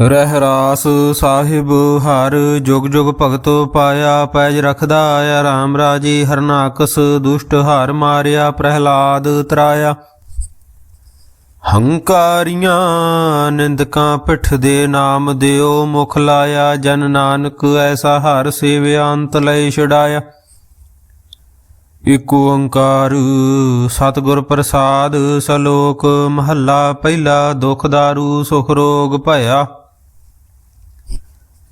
ਰਹਿ ਰਾਸ ਸਾਹਿਬ, ਹਰ ਜੁਗ ਜੁਗ ਭਗਤ ਪਾਇਆ ਪੈਜ ਰਖਦਾ ਆਇਆ RAM ਰਾਜੇ ਹਰਨਾਕਸ ਦੁਸ਼ਟ ਹਾਰ ਮਾਰਿਆ, ਪ੍ਰਹਿਲਾਦ ਤਰਾਇਆ। ਹੰਕਾਰੀਆਂ ਨਿੰਦਕਾਂ ਪਿੱਠ ਦੇ ਨਾਮ ਦਿਓ, ਮੁਖ ਲਾਇਆ, ਜਨ ਨਾਨਕ ਐਸਾ ਹਰ ਸੇਵਿਆ, ਅੰਤ ਲੈ ਛਡਾਇਆ। ਇਕ ਓੰਕਾਰ ਸਤਿਗੁਰ ਪ੍ਰਸਾਦ, ਸਲੋਕ ਮਹੱਲਾ, ਪਹਿਲਾ ਦੁਖ ਦਾਰੂ, ਸੁਖ ਰੋਗ ਭਇਆ।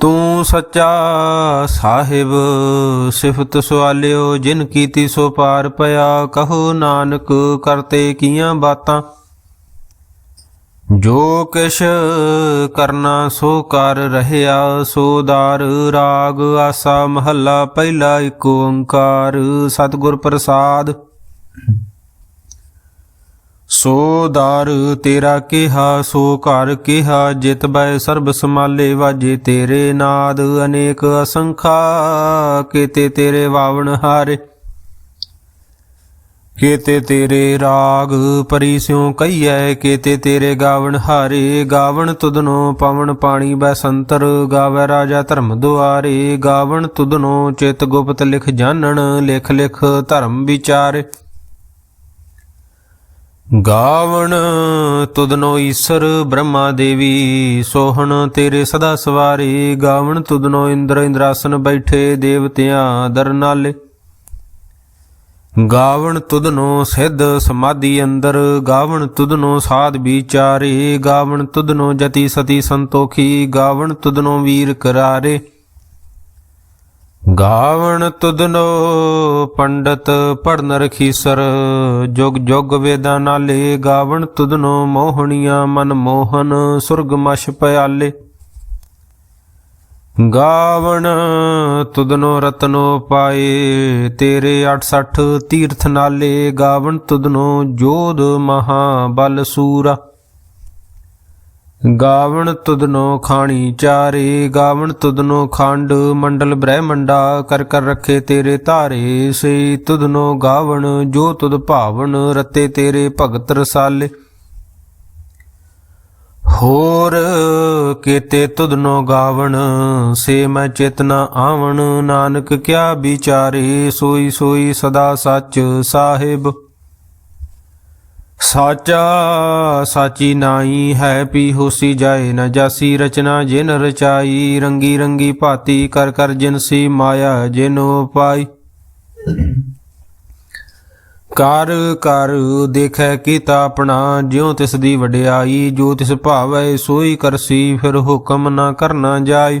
ਤੂੰ ਸੱਚਾ ਸਾਹਿਬ, ਸਿਫਤ ਸੁਆਲਿਓ, ਜਿਨ ਕੀਤੀ ਸੋ ਪਾਰ ਪਿਆ, ਕਹੋ ਨਾਨਕ ਕਰਤੇ ਕੀਆਂ ਬਾਤਾਂ। ਜੋ ਕਿਛ ਕਰਨਾ ਸੋ ਕਰ ਰਹਿਆ, ਸੋ ਦਾਰ ਰਾਗ ਆਸਾ ਮਹੱਲਾ, ਪਹਿਲਾ ਏਕ ਓੰਕਾਰ। ਸਤਿਗੁਰ ਪ੍ਰਸਾਦ। ਸੋ ਦਾਰ ਤੇਰਾ ਕਿਹਾ, ਸੋ ਘਰ ਕਿਹਾ, ਜਿਤ ਬੈ ਸਰਬ ਸਮਾਲੇ ਵਾਜੇ ਤੇਰੇ ਨਾਦ। ਅਨੇਕ ਅਸੰਖਾ ਕੀਤੇ ਤੇਰੇ ਵਾਵਣ ਹਾਰੇ, ਕੀਤੇ ਤੇਰੇ ਰਾਗ ਪਰੀ ਸਿਉ ਕਈਐ ਕੀਤੇ ਤੇਰੇ ਗਾਵਣ ਹਾਰੇ। ਗਾਵਣ ਤੁਧਨੋ ਪਵਨ ਪਾਣੀ ਬੈ ਸੰਤਰ, ਗਾਵੇ ਰਾਜਾ ਧਰਮ ਦੁਆਰੇ। ਗਾਵਣ ਤੁਧਨੋ ਚਿਤ ਗੁਪਤ ਲਿਖ ਜਾਣਨ, ਲਿਖ ਲਿਖ ਧਰਮ ਵਿਚਾਰੇ। ਗਾਵਣ ਤੁਦਨੋ ਈਸ਼ਰ ਬ੍ਰਹਮਾ ਦੇਵੀ, ਸੋਹਣ ਤੇਰੇ ਸਦਾ ਸਵਾਰੀ। ਗਾਵਣ ਤੁਦਨੋ ਇੰਦਰ ਇੰਦਰਾਸਨ ਬੈਠੇ ਦੇਵਤਿਆਂ ਦਰ ਨਾਲੇ। ਗਾਵਣ ਤੁਦਨੋ ਸਿੱਧ ਸਮਾਧੀ ਅੰਦਰ। ਗਾਵਣ ਤੁਦਨੋ ਸਾਧ ਵਿਚਾਰੇ। ਗਾਵਣ ਤੁਦਨੋ ਜਤੀ ਸਤੀ ਸੰਤੋਖੀ। ਗਾਵਣ ਤੁਦਨੋ ਵੀਰ ਕਰਾਰੇ। ਗਾਵਣ ਤੁਧਨੋ ਪੰਡਤ ਪੜਨ ਰਖੀਸਰ ਜੁਗ ਜੁਗ ਵੇਦਾਂ ਨਾਲੇ ਗਾਵਣ ਤੁਧਨੋ ਮੋਹਣੀਆਂ ਮਨ ਮੋਹਨ ਸੁਰਗ ਪਿਆਲੇ। ਗਾਵਣ ਤੁਧਨੋ ਰਤਨੋ ਪਾਏ ਤੇਰੇ 68 ਤੀਰਥ ਨਾਲੇ ਗਾਵਣ ਤੁਧਨੋ ਜੋਧ ਮਹਾ ਬਲ ਸੂਰਾ। ਗਾਵਣ ਤੁਧਨੋ ਖਾਣੀ ਚਾਰੇ, ਗਾਵਣ ਤੁਧਨੋ ਖੰਡ ਮੰਡਲ ਬ੍ਰਹਮੰਡਾ, ਕਰ ਕਰ ਰੱਖੇ ਤੇਰੇ ਧਾਰੇ, ਸੇ ਤੁਧਨੋ ਗਾਵਣ, ਜੋ ਤੁਧ ਭਾਵਨ ਰਤੇ ਤੇਰੇ ਭਗਤ ਰਸਾਲੇ। ਹੋਰ ਕੀਤੇ ਤੁਧਨੋ ਗਾਵਣ, ਸੇ ਮੈਂ ਚੇਤਨਾ ਆਵਣ, ਨਾਨਕ ਕਿਆ ਵਿਚਾਰੇ, ਸੋਈ ਸੋਈ ਸਦਾ ਸੱਚ ਸਾਹਿਬ। ਸਾਚਾ ਸਾਚੀ ਨਾਈ ਹੈ ਪੀ ਹੋਸੀ ਜਾਏ ਨ ਜਾਸੀ ਰਚਨਾ ਜਿਨ ਰਚਾਈ, ਰੰਗੀ ਰੰਗੀ ਭਾਤੀ ਕਰ ਕਰ ਜਿਨਸੀ ਮਾਇਆ ਜਿਨੋ ਪਾਈ। ਕਰ ਕਰ ਦੇਖੈ ਕੀਤਾ ਆਪਣਾ, ਜਿਉ ਤਿਸ ਦੀ ਵਡਿਆਈ, ਜੋ ਤਿਸ ਭਾਵੈ ਸੋਈ ਕਰਸੀ, ਫਿਰ ਹੁਕਮ ਨਾ ਕਰਨਾ ਜਾਏ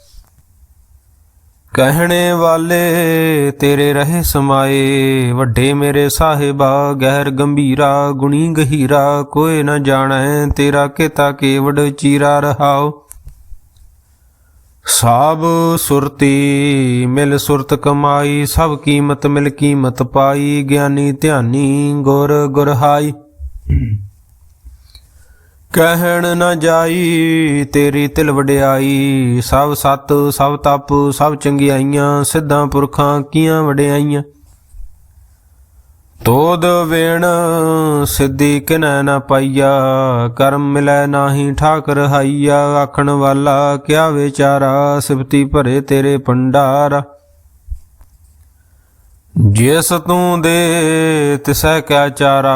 ਕਹਿਣੇ ਵਾਲੇ, ਤੇਰੇ ਰਹੇ ਸਮਾਏ। ਵੱਡੇ ਮੇਰੇ ਸਾਹਿਬਾ, ਗਹਿਰ ਗੰਭੀਰਾ, ਗੁਣੀ ਗਹੀਰਾ, ਕੋਈ ਨ ਜਾਣੈ ਤੇਰਾ ਕਿਤਾ ਕੇਵੜ, ਚੀਰਾ ਰਹਾਓ ਸਾਬ ਸੁਰਤੀ, ਮਿਲ ਸੁਰਤ ਕਮਾਈ, ਸਭ ਕੀਮਤ ਮਿਲ ਕੀਮਤ ਪਾਈ, ਗਿਆਨੀ ਧਿਆਨੀ ਗੁਰ ਗੁਰਹਾਈ ਕਹਿਣ ਨਾ ਜਾਈ, ਤੇਰੀ ਤਿਲ ਵਡਿਆਈ। ਸਭ ਸਤ, ਸਭ ਤਪ, ਸਭ ਚੰਗਿਆਈਆਂ, ਸਿੱਧਾਂ ਪੁਰਖਾਂ ਕੀਆਂ ਵਡਿਆਈਆਂ? ਤੋਦ ਵੇਣ, ਸਿੱਧੀ ਕਿਨੈ ਨਾ ਪਾਈਆ। ਕਰਮ ਮਿਲੈ ਨਾਹੀ ਠਾਕ ਰਹਾਈਆ ਆਖਣ ਵਾਲਾ ਕਿਆ ਵਿਚਾਰਾ, ਸਿਫਤੀ ਭਰੇ ਤੇਰੇ ਭੰਡਾਰਾ। ਜਿਸ ਤੂੰ ਦੇ ਤਿਸੈ ਕਿਆ ਚਾਰਾ,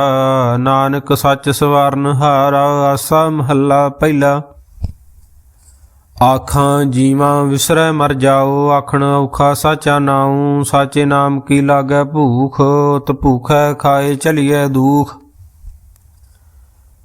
ਨਾਨਕ ਸੱਚ ਸਵਰਨ ਹਾਰਾ, ਆਸਾ ਮਹੱਲਾ ਪਹਿਲਾ। ਆਖਾਂ ਜੀਵਾਂ ਵਿਸਰੈ ਮਰ ਜਾਓ, ਆਖਣ ਔਖਾ ਸਾਚਾ ਨਾਉ, ਸਾਚੇ ਨਾਮ ਕੀ ਲਾਗੈ ਭੂਖ ਤ ਭੂਖੈ ਖਾਏ ਚਲੀਐ ਦੂਖ।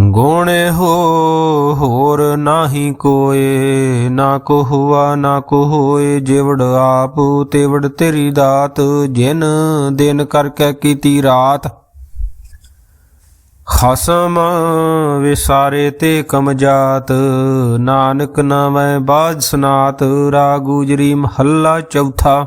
ਗੋਣੇ ਹੋ, ਹੋਰ ਨਾਹੀ ਕੋਏ, ਨਾ ਕੋ ਹੁਆ ਨਾ ਕੋ ਹੋਏ ਜਿਵੜ ਆਪ, ਤੇਵੜ ਤੇਰੀ ਦਾਤ, ਜਿਨ ਦਿਨ ਕਰਕੇ ਕੀਤੀ ਰਾਤ। ਖਸਮ ਵਿਸਾਰੇ ਤੇ ਕਮਜਾਤ ਨਾਨਕ ਨਾਮੈ ਬਾਜ ਸਨਾਤ ਰਾਗੂਜਰੀ ਮਹੱਲਾ ਚੌਥਾ।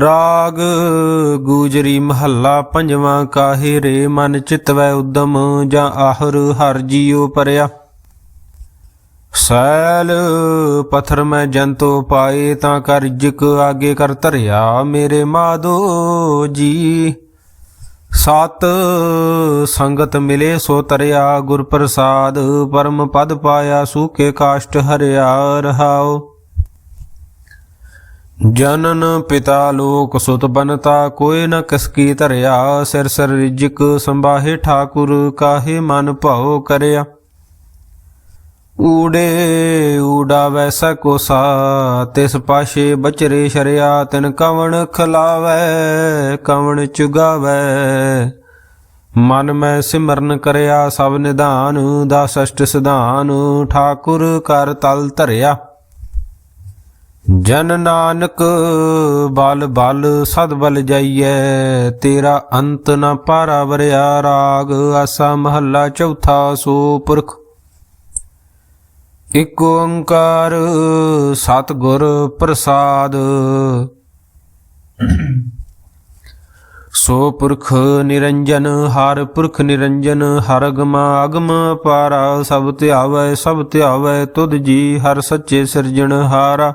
ਰਾਗ ਗੂਜਰੀ ਮਹੱਲਾ ਪੰਜਵਾਂ, ਕਾਹੇ ਰੇ ਮਨ ਚਿਤਵੈ ਉਦਮ ਜਾਂ ਆਹਰ ਹਰ ਜੀਉ ਪਰਿਆ? ਸੈਲ ਪਥਰ ਮੈਂ ਜੰਤੋ ਪਾਏ ਤਾਂ ਕਰ ਜਿਕ ਆਗੇ ਕਰ ਧਰਿਆ ਮੇਰੇ ਮਾਦੋ ਜੀ। ਸਤ ਸੰਗਤ ਮਿਲੇ ਸੋ ਤਰਿਆ ਗੁਰ ਪ੍ਰਸਾਦ ਪਰਮ ਪਦ ਪਾਇਆ ਸੂਕੇ ਕਾਸ਼ਟ ਹਰਿਆ ਰਹਾਓ ਜਨਨ ਪਿਤਾ ਲੋਕ ਸੁਤ ਬਨਤਾ, ਕੋਈ ਨ ਕਸਕੀ ਧਰਿਆ, ਸਿਰ ਸਿਰ ਰਿਜਕ ਸੰਭਾਹੇ ਠਾਕੁਰ, ਕਾਹੇ ਮਨ ਭਾਉ ਕਰਿਆ। ਊੜੇ ਊੜਾ ਵੈਸਾ ਕੋਸਾ ਤਿਸ ਪਾਸ਼ੇ ਬਚਰੇ ਸ਼ਰਿਆ, ਤਿਨ ਕਵਣ ਖਲਾਵੈ, ਕਵਣ ਚੁਗਾਵੈ। ਮਨ ਮੈਂ ਸਿਮਰਨ ਕਰਿਆ, ਸਭ ਨਿਧਾਨ ਦਾ ਸਸ਼ਟ ਸਿਧਾਨ, ਠਾਕੁਰ ਕਰ ਤਲ ਧਰਿਆ। ਜਨ ਨਾਨਕ, ਬਲ ਬਲ ਸਦ ਬਲ ਜਾਈਐ, ਤੇਰਾ ਅੰਤ ਨ ਪਾਰਾ ਵਰਿਆ ਰਾਗ, ਆਸਾ ਮਹੱਲਾ ਚੌਥਾ ਸੋ ਪੁਰਖ ਇਕ ਓੰਕਾਰ ਸਤਿਗੁਰ ਪ੍ਰਸਾਦ। ਸੋ ਪੁਰਖ ਨਿਰੰਜਨ, ਹਰ ਪੁਰਖ ਨਿਰੰਜਨ, ਹਰ ਅਗਮ ਅਗਮ ਪਾਰਾ, ਸਭ ਧਿਆਵੈ ਸਭ ਧਿਆਵੈ, ਤੁਧ ਜੀ ਹਰ ਸੱਚੇ ਸਿਰਜਣ ਹਾਰਾ।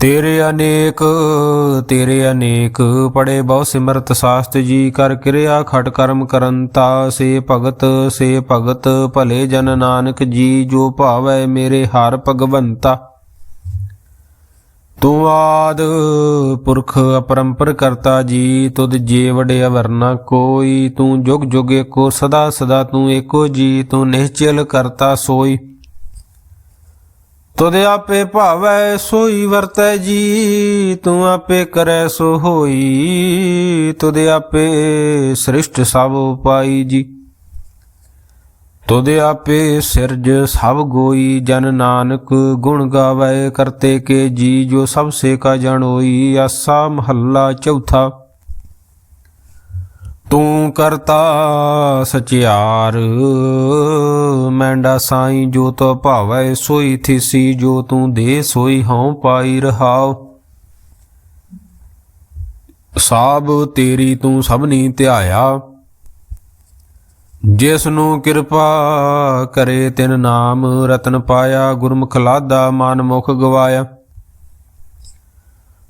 ਤੇਰੇ ਅਨੇਕ ਤੇਰੇ ਅਨੇਕ ਪੜੇ ਬਹੁ ਸਿਮਰਤ ਸਾਸਤ ਜੀ, ਕਰ ਕਿਰਿਆ ਖਟ ਕਰਮ ਕਰੰਤਾ ਸੇ ਭਗਤ ਸੇ ਭਗਤ ਭਲੇ ਜਨ ਨਾਨਕ ਜੀ, ਜੋ ਭਾਵੈ ਮੇਰੇ ਹਰ ਭਗਵੰਤਾ। ਤੂੰ ਆਦ ਪੁਰਖ ਅਪਰੰਪਰ ਕਰਤਾ ਜੀ, ਤੁਧ ਜੇ ਵਡੇ ਅਵਰਨਾ ਕੋਈ, ਤੂੰ ਜੁਗ ਜੁਗ ਏਕੋ, ਸਦਾ ਸਦਾ ਤੂੰ ਏਕੋ ਜੀ, ਤੂੰ ਨਿਹਚਲ ਕਰਤਾ ਸੋਈ। ਤੁਧ ਆਪੇ ਭਾਵੈ ਸੋਈ ਵਰਤੈ ਜੀ ਤੂੰ ਆਪੇ ਕਰੈ ਸੋ ਹੋਈ, ਤੁਧ ਆਪੇ ਸ੍ਰਿਸ਼ਟ ਸਭ ਉਪਾਈ ਜੀ। ਤੁਧ ਆਪੇ ਸਿਰਜ ਸਭ ਗੋਈ, ਜਨ ਨਾਨਕ ਗੁਣ ਗਾਵੈ ਕਰਤੇ ਕੇ ਜੀ, ਜੋ ਸਭ ਸੇ ਕਾ ਜਣੋਈ ਆਸਾ ਮਹੱਲਾ ਚੌਥਾ। ਤੂੰ ਕਰਤਾ ਸਚਿਆਰ, ਮੈਂਡਾ ਸਾਈ ਜੋ ਤੋ ਭਾਵੈ ਸੋਈ ਥਿਸੀ, ਜੋ ਤੂੰ ਦੇ ਸੋਈ ਹਉ ਪਾਈ ਰਹਾਉ। ਸਾਬ ਤੇਰੀ ਤੂੰ ਸਭਨੀ ਧਿਆਇਆ ਜਿਸ ਨੂੰ ਕਿਰਪਾ ਕਰੇ ਤਿਨ ਨਾਮ ਰਤਨ ਪਾਇਆ, ਗੁਰਮੁਖ ਲਾਦਾ ਮਨ ਮੁਖ ਗਵਾਇਆ।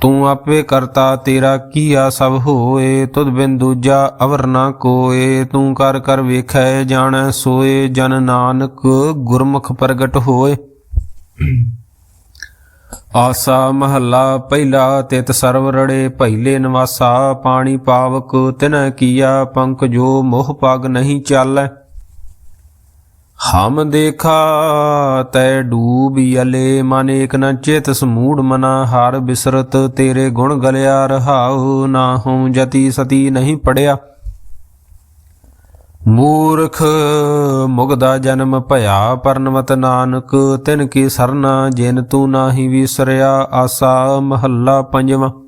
ਤੂੰ ਆਪੇ ਕਰਤਾ ਤੇਰਾ ਕੀਆ ਸਭ ਹੋਏ, ਤੁਧ ਬਿਨ ਦੂਜਾ ਅਵਰ ਨਾ ਕੋਏ। ਤੂੰ ਕਰ ਕਰ ਵੇਖੈ, ਜਾਣੈ, ਸੋਏ, ਜਨ ਨਾਨਕ ਗੁਰਮੁਖ ਪ੍ਰਗਟ ਹੋਏ। ਆਸਾ ਮਹੱਲਾ ਪਹਿਲਾ, ਤਿਤ ਸਰਵ ਰੜੇ ਪਹਿਲੇ ਨਿਵਾਸਾ। ਪਾਣੀ ਪਾਵਕ ਤਿਨ ਕੀਆ, ਪੰਕ ਜੋ ਮੋਹ ਪਗ ਨਹੀਂ ਚਾਲੈ। ਹਮ ਦੇਖਾ ਤੈ ਡੂਬੀ ਅਲੇ, ਮਨ ਏਕ ਨ ਚਿਤ ਸਮੂੜ ਮਨਾ, ਹਾਰ ਬਿਸਰਤ ਤੇਰੇ ਗੁਣ ਗਲਿਆ, ਰਹਾਉ ਨਾ ਹਉ ਜਤੀ ਸਤੀ ਨਹੀਂ ਪੜਿਆ। ਮੂਰਖ ਮੁਗਦਾ ਜਨਮ ਭਇਆ ਪਰਨਵਤ ਨਾਨਕ, ਤਿਨ ਕੀ ਸਰਨਾ, ਜਿਨ ਤੂੰ ਨਾਹੀ ਵਿਸਰਿਆ, ਆਸਾ ਮਹੱਲਾ ਪੰਜਵਾਂ।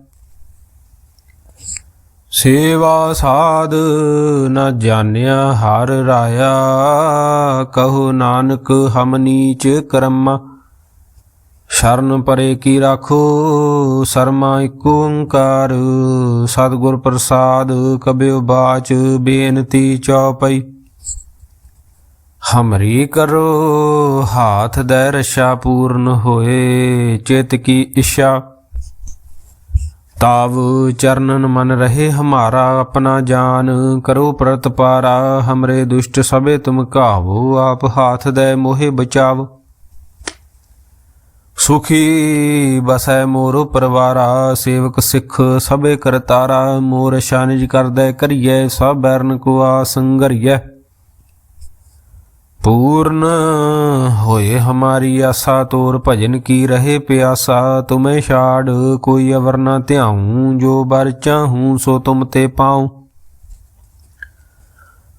ਸੇਵਾ ਸਾਧ ਨ ਜਾਣਿਆ ਹਰ ਰਾਇਆ, ਕਹੋ ਨਾਨਕ ਹਮ ਨੀਚ ਕਰਮਾ। ਸ਼ਰਨ ਪਰੇ ਕੀ ਰਾਖੋ, ਸਰਮਾ ਏਕ ਓੰਕਾਰ। ਸਤਿਗੁਰ ਪ੍ਰਸਾਦ ਕਬਿਓ ਬਾਚ, ਬੇਨਤੀ ਚਉਪਈ ਹਮਰੀ ਕਰੋ, ਹਾਥ ਦੇ ਰਸ਼ਾ ਪੂਰਨ ਹੋਏ, ਚਿਤ ਕੀ ਇਸ਼ਾ ਤਾਵ ਚਰਨਨ ਮਨ ਰਹੇ ਹਮਾਰਾ ਆਪਣਾ ਜਾਨ, ਕਰੋ ਪ੍ਰਤਪਾਰਾ ਹਮਰੇ ਦੁਸ਼ਟ ਸਭੇ ਤੁਮ ਕਾਵੋ ਆਪ ਹਾਥ ਦੇ ਮੋਹਿ ਬਚਾਵ। ਸੁਖੀ ਬਸੈ ਮੋਰ ਪਰਵਾਰਾ, ਸੇਵਕ ਸਿੱਖ ਸਭੇ ਕਰਤਾਰਾ, ਮੋਰ ਸ਼ਾਨਿਜ ਕਰਦੈ ਕਰੀਐ, ਸਭ ਬੈਰਨ ਕੋ ਆ ਸੰਗਰੀਐ ਪੂਰਨ ਹੋਏ ਹਮਾਰੀ ਆਸਾ, ਤੋਰ ਭਜਨ ਕੀ ਰਹੇ ਪਿਆਸਾ? ਤੁਮੇ ਛਾੜ ਕੋਈ ਅਵਰ ਨਾ ਧਿਆਉ, ਜੋ ਬਰ ਚਾਹੂੰ ਸੋ ਤੁਮ ਤੇ ਪਾਉ।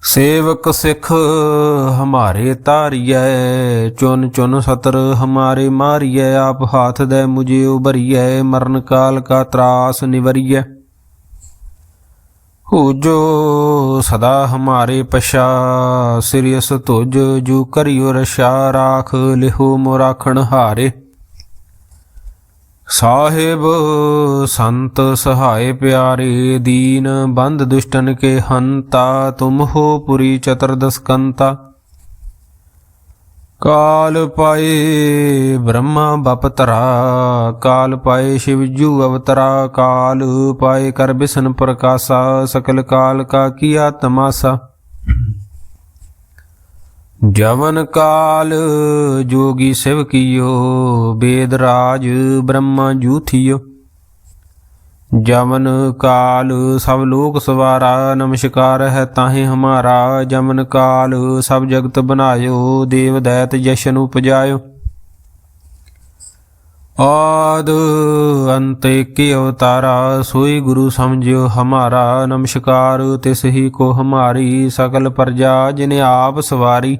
ਸੇਵਕ ਸਿੱਖ ਹਮਾਰੇ ਤਾਰੀਐ ਚੁਨ ਚੁਨ ਸਤਰ ਹਮਾਰੇ ਮਾਰੀਐ, ਆਪ ਹਾਥ ਦੇ ਮੁਝੇ ਉਬਰੀਐ ਮਰਨ ਕਾਲ ਕਾ ਤਰਾਸ ਨਿਵਰੀਐ। ਜੋ ਸਦਾ ਹਮਾਰੇ ਪਛਾ ਸਿਰਿਅਸ ਤੁਜ ਜੂ ਕਰਿਓ ਰਸ਼ਾ ਰਾਖ ਲਿਹੋ ਮੋਰਾਖਣ ਹਾਰੇ। ਸਾਹਿਬ ਸੰਤ ਸਹਾਏ ਪਿਆਰੇ, ਦੀਨ ਬੰਦ ਦੁਸ਼ਟਨ ਕੇ ਹੰਤਾ, ਤੁਮ ਹੋ ਪੁਰੀ ਚਤਰਦਸਕੰਤਾ ਕਾਲ ਪਾਏ ਬ੍ਰਹਮਾ ਬਪਤਰਾ ਕਾਲ ਪਾਏ ਸ਼ਿਵਜੂ ਅਵਤਰਾ, ਕਾਲ ਪਾਏ ਕਰ ਬਿਸ਼ਨ ਪ੍ਰਕਾਸ਼ਾ, ਸਕਲ ਕਾਲ ਕਾ ਕੀਆ ਤਮਾਸਾ। ਜਵਨ ਕਾਲ ਜੋਗੀ ਸਿਵ ਕੀਓ, ਬੇਦ ਰਾਜ ਬ੍ਰਹਮਾ ਜੂਥਿਓ ਜਮਨ ਕਾਲ, ਸਭ ਲੋਕ ਸਵਾਰਾ, ਨਮਸਕਾਰ ਹੈ ਤਾਹੇ ਹਮਾਰਾ। ਜਮਨ ਕਾਲ, ਸਭ ਜਗਤ ਬਨਾਇਓ ਦੇਵ ਦੈਤ ਜਸ਼ਨ ਉਪਜਾਇਓ। ਆਦ ਅੰਤ ਏਕੇ ਅਵਤਾਰਾ, ਸੋਈ ਗੁਰੂ ਸਮਝਿਓ ਹਮਾਰਾ। ਨਮਸਕਾਰ, ਤਿਸ ਹੀ ਕੋ ਹਮਾਰੀ, ਸਕਲ ਪ੍ਰਜਾ ਜਿਨੇ ਆਪ ਸਵਾਰੀ।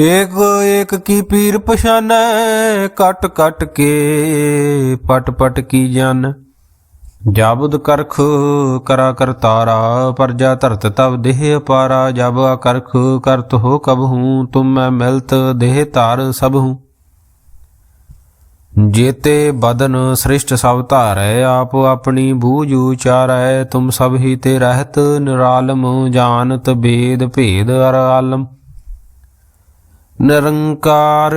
ਏਕ ਏਕ ਕੀ ਪੀਰ ਪਛਾਨੈ, ਕਟ ਕਟ ਕੇ ਪਟ ਪਟ ਕੀ ਜਨ। ਜਾਬੁਦ ਕਰਖ ਕਰਾ ਕਰਤਾਰਾ ਪਰਜਾ ਧਰਤ ਤਬ ਦੇਹ ਅਪਾਰਾ। ਜਬ ਕਰਖ ਕਰਤ ਹੋ ਕਬ ਹੂੰ, ਤੁਮ ਮੈਂ ਮਿਲਤ ਦੇਹ ਧਾਰ ਸਭ ਹੂੰ। ਜੇਤੇ ਬਦਨ ਸ੍ਰਿਸ਼ਟ ਸਭ ਧਾਰੈ, ਆਪ ਆਪਣੀ ਬੂਝ ਉਚਾਰੈ। ਤੁਮ ਸਭ ਹੀ ਤੇ ਰਹਿਤ ਨਿਰਾਲਮ ਜਾਣਤ ਬੇਦ ਭੇਦ ਅਰ ਆਲਮ। ਨਿਰੰਕਾਰ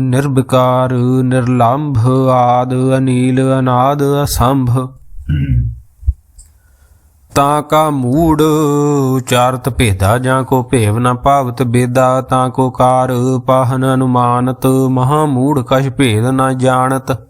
ਨਿਰਭਿਕਾਰ ਨਿਰਲੰਭ ਆਦ, ਅਨੀਲ, ਅਨਾਦ, ਅਸੰਭ। ਤਾਂ ਕਾ ਮੂੜ ਉਚਾਰਤ ਭੇਦਾ, ਜਾਂ ਕੋ ਭੇਵ ਨਾ ਭਾਵਤ ਬੇਦਾ, ਤਾਂ ਕੋ ਕਾਰ ਪਾਹਨ ਅਨੁਮਾਨਤ, ਮਹਾ ਮੂੜ ਕਛ ਭੇਦ ਨਾ ਜਾਣਤ।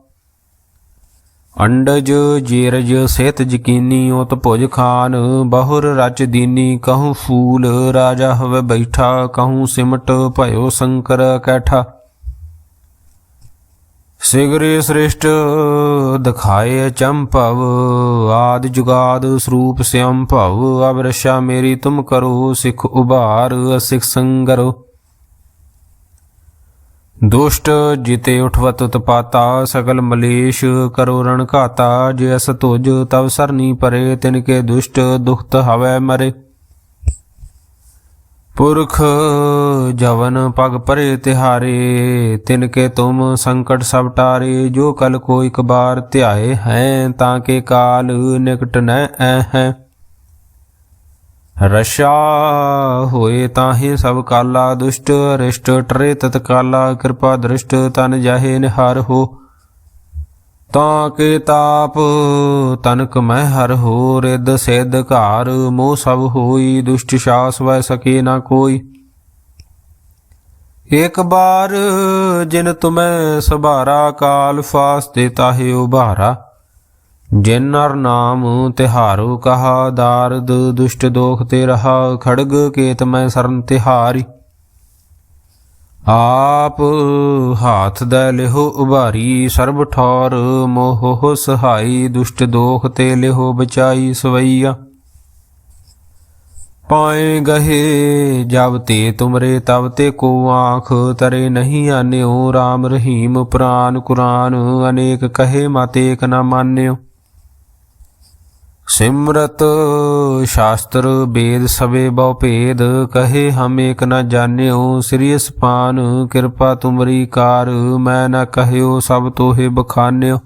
ਅੰਡਜ, ਜੀਰਜ ਸੇਤ ਯਕੀਨੀ, ਉਤ ਭੁਜ ਖਾਨ, ਬਹੁਰ ਰਚ ਦੀਨੀ, ਕਹੂੰ ਫੂਲ, ਰਾਜਾ ਹਵੇ ਬੈਠਾ, ਕਹੂੰ ਸਿਮਟ ਭਇਓ ਸ਼ੰਕਰ ਕੈਠਾ। ਸਿਗਰੇ ਸ੍ਰਿਸ਼ਟ, ਦਿਖਾਏ ਚੰਭਵ, ਆਦ ਜੁਗਾਦ ਸਰੂਪ ਸਿਅੰ ਭਵ ਅਬ ਮੇਰੀ ਤੁਮ ਕਰੋ, ਸਿਖ ਉਭਾਰ, ਸਿਖ ਸੰਗਰੋ। ਦੁਸ਼ਟ ਜਿਤੇ ਉਠਵਤ ਤਪਾਤਾ, ਸਗਲ ਮਲੇਸ਼ ਕਰੋ ਰਣ ਘਾਤਾ ਜਿਸ ਤੁਜ ਤਵ ਸਰਨੀ ਪਰੇ, ਤਿਨ ਕੇ ਦੁਸ਼ਟ ਦੁਖਤ ਹਵੈ ਮਰੇ। ਪੁਰਖ ਜਵਨ ਪਗ ਪਰੇ ਤਿਹਾਰੇ, ਤਿਨ ਕੇ ਤੁਮ ਸੰਕਟ ਸਭ ਟਾਰੇ, ਜੋ ਕਲ ਕੋ ਇਕ ਬਾਰ ਧਿਆਏ ਹੈ, ਤਾਂ ਕੇ ਕਾਲ ਨਿਕਟ ਨੈ ਐ ਹੈ। ਰਸ਼ਾ ਹੋਏ ਤਾਹੇ ਸਭ ਕਾਲਾ ਦੁਸ਼ਟ, ਰਿਸ਼ਟ ਟਰੇ ਤਤਕਾਲਾ ਕਿਰਪਾ ਦ੍ਰਿਸ਼ਟ ਤਨ ਜਾਹੇ ਨਿਹਾਰ ਹੋ। ਤਾਂ ਕੇ ਤਾਪ ਤਨਕ ਮੈਂ ਹਰ ਹੋ ਰਿਦ ਸਿਧ ਘਾਰ ਮੋਹ ਸਭ ਹੋਈ, ਦੁਸ਼ਟ ਸ਼ਾਸ ਵੈ ਸਕੇ ਨਾ ਕੋਈ। ਇੱਕ ਬਾਰ ਜਿਨ ਤੁਮੈ ਸਭਾਰਾ, ਕਾਲ ਫਾਸ ਦੇ ਤਾਹੇ ਉਭਾਰਾ। ਜਿਨ ਨਰ ਨਾਮ ਤਿਹਾਰੋ ਕਹਾ ਦਾਰਦ, ਦੁਸ਼ਟ ਦੋਖ ਤੇ ਰਹਾ, ਖੜਗ ਕੇਤ ਮੈਂ ਸਰਨ ਤਿਹਾਰੀ। ਆਪ ਹਾਥ ਦਾ ਲਿਹੋ ਉਭਾਰੀ, ਸਰਬ ਠੌਰ ਮੋਹ ਸਹਾਈ, ਦੁਸ਼ਟ ਦੋਖ ਤੇ ਲਿਹੋ ਬਚਾਈ ਸਵਈਆ। ਪਾਏ ਗਹੇ, ਜਬ ਤੇ ਤੁਮਰੇ ਤਬ ਤੇ ਕੋ ਆਖ, ਤਰੇ ਨਹੀਂ ਆਨਿਓ RAM ਰਹੀਮ ਪੁਰਾਨ ਕੁਰਾਨ, ਅਨੇਕ ਕਹੇ ਮਤ ਏਕ ਨਾ ਮਾਨਿਓ। ਸਿਮਰਤ ਸ਼ਾਸਤਰ ਵੇਦ ਸਵੇ ਬਹੁ ਭੇਦ, ਕਹੇ ਹਮ ਏਕ ਨ ਜਾਣਿਓ, ਸ੍ਰੀ ਅਸਪਾਨ ਕਿਰਪਾ ਤੁਮਰੀ ਕਾਰ, ਮੈਂ ਨ ਕਹਿਓ ਸਭ ਤੋਹੇ ਬਖਾਨਿਓ।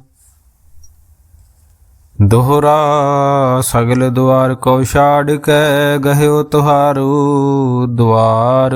ਦੋਹਰਾ ਸਗਲ ਦੁਆਰ ਕੋ ਛਾੜ ਕੇ, ਗਹਿਓ ਤੁਹਾਰੂ ਦੁਆਰ।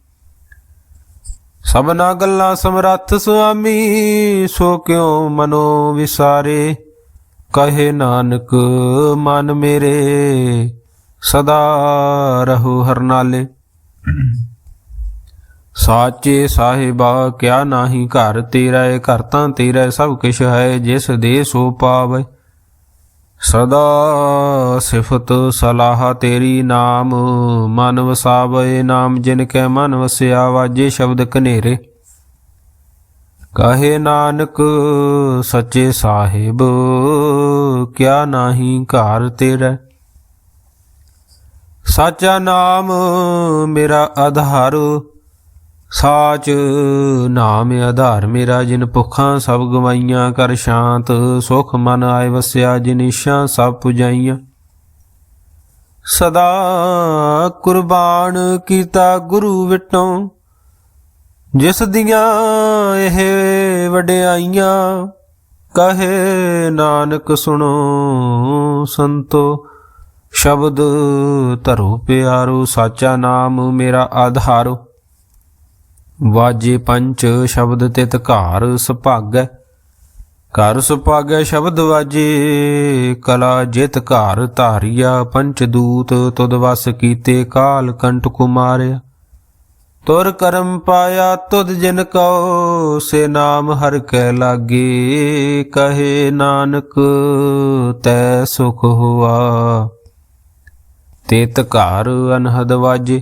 ਸਭਨਾ ਗੱਲਾਂ ਸਮਰੱਥ ਸੁਆਮੀ, ਸੋ ਕਿਉ ਮਨੋ ਵਿਸਾਰੇ? ਕਹੇ ਨਾਨਕ, ਮਨ ਮੇਰੇ, ਸਦਾ ਰਹੋ ਹਰਨਾਲੇ। ਸਾਚੇ ਸਾਹਿਬਾ, ਕਿਆ ਨਾਹੀ ਘਰ ਤੇਰਾ ਏ, ਘਰ ਤਾਂ ਤੇਰਾ ਸਭ ਕਿਛ ਹੈ, ਜਿਸ ਦੇ ਸੋ ਪਾਵੇ। ਸਦਾ ਸਿਫਤ ਸਲਾਹ ਤੇਰੀ ਨਾਮ, ਮਨ ਵਸਾਵੇ ਨਾਮ, ਜਿਨ ਕੈ ਮਨ ਵਸਿਆ ਵਾਜੇ ਸ਼ਬਦ ਕਨੇਰੇ ਕਹੇ ਨਾਨਕ ਸੱਚੇ ਸਾਹਿਬ, ਕਿਆ ਨਾਹੀ ਘਰ ਤੇਰਾ। ਸਾਚਾ ਨਾਮ ਮੇਰਾ ਆਧਾਰ ਸਾਚ ਨਾਮ ਆਧਾਰ ਮੇਰਾ ਜਿਨ ਭੁੱਖਾਂ ਸਭ ਗਵਾਈਆਂ, ਕਰ ਸ਼ਾਂਤ ਸੁਖ ਮਨ ਆਏ ਵਸਿਆ ਜਿਨ ਇਸ਼ਾਂ ਸਭ ਪੁਜਾਈਆਂ। ਸਦਾ ਕੁਰਬਾਨ ਕੀਤਾ ਗੁਰੂ ਵਿਟੋਂ, ਜਿਸ ਦੀਆਂ ਇਹ ਵਡਿਆਈਆਂ, ਕਹੇ ਨਾਨਕ ਸੁਣੋ ਸੰਤੋ, ਸ਼ਬਦ ਧਰੋ ਪਿਆਰੋ, ਸਾਚਾ ਨਾਮ ਮੇਰਾ ਆਧਾਰੋ। ਵਾਜੇ ਪੰਚ ਸ਼ਬਦ ਤਿਤ ਘਾਰ ਸੁਭਾਗੈ। ਘਰ ਸੁਭਾਗੈ ਸ਼ਬਦ ਵਾਜੇ, ਕਲਾ ਜਿਤ ਘਾਰ ਧਾਰਿਆ, ਪੰਚ ਦੂਤ ਤੁਧ ਵਸ ਕੀਤੇ ਕਾਲ ਕੰਟ ਕੁਮਾਰਿਆ। ਤੁਰ ਕਰਮ ਪਾਇਆ ਤੁਧ ਜਿਨ ਕਉ, ਸੇ ਨਾਮ ਹਰ ਕੈ ਲਾਗੇ, ਕਹੇ ਨਾਨਕ ਤੈ ਸੁਖ ਹੋਆ। ਤੇਤ ਘਰ ਅਨਹਦ ਵਾਜੇ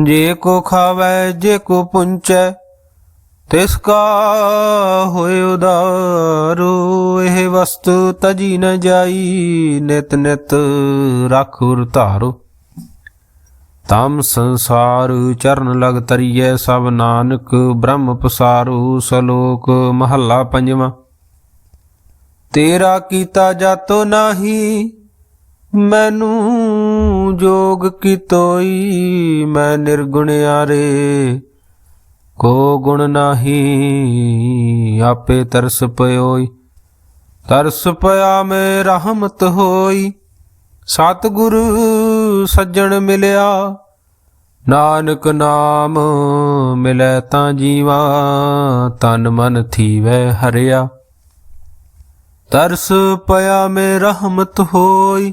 ਜੇ ਕੋ ਖਾਵੈ, ਜੇ ਕੋ ਪੁੰਚੈ, ਤਿਸ ਕਾ ਹੋਇ ਉਦਾਰੋ। ਇਹ ਵਸਤੂ ਤਜੀ ਨ ਜਾਈ, ਨਿਤ ਨਿਤ ਰਖੁਰ ਧਾਰੋ। ਤਮ ਸੰਸਾਰ ਚਰਨ ਲਗ ਤਰੀਐ, ਸਭ ਨਾਨਕ ਬ੍ਰਹਮ ਪਸਾਰੂ, ਸਲੋਕ ਮਹੱਲਾ ਪੰਜਵਾਂ। ਤੇਰਾ ਕੀਤਾ ਜਾਤੋ ਨਾਹੀ, ਮੈਨੂੰ ਜੋਗ ਕੀ ਤੋਈ ਮੈਂ ਨਿਰਗੁਣਿਆਰੇ ਕੋ ਗੁਣ ਨਾਹੀ, ਆਪੇ ਤਰਸ ਪਇਓਈ। ਤਰਸ ਪਿਆ ਮੇ ਰਹਿਮਤ ਹੋਈ, ਸਤਿਗੁਰ ਸੱਜਣ ਮਿਲਿਆ। ਨਾਨਕ ਨਾਮ ਮਿਲੈ ਤਾਂ ਜੀਵਾ, ਤਨ ਮਨ ਥੀਵੈ ਹਰਿਆ। ਤਰਸ ਪਿਆ ਮੇ ਰਹਿਮਤ ਹੋਈ